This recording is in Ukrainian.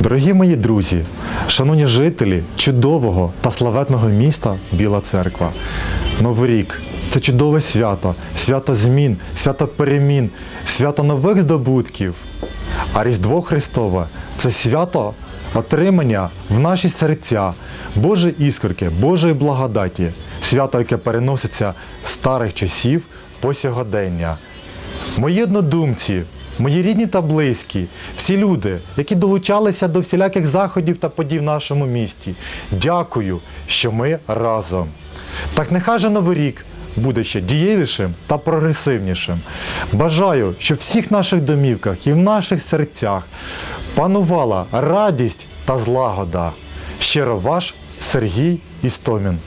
Дорогі мої друзі, шановні жителі чудового та славетного міста Біла Церква. Новий рік це чудове свято, свято змін, свято перемін, свято нових здобутків. А Різдво Христове це свято отримання в наші серця Божої іскорки, Божої благодаті, свято, яке переноситься з старих часів по сьогодення. Мої однодумці, мої рідні та близькі, всі люди, які долучалися до всіляких заходів та подій в нашому місті. Дякую, що ми разом. Так нехай же Новий рік буде ще дієвішим та прогресивнішим. Бажаю, щоб в всіх наших домівках і в наших серцях панувала радість та злагода. Щиро ваш Сергій Істомін.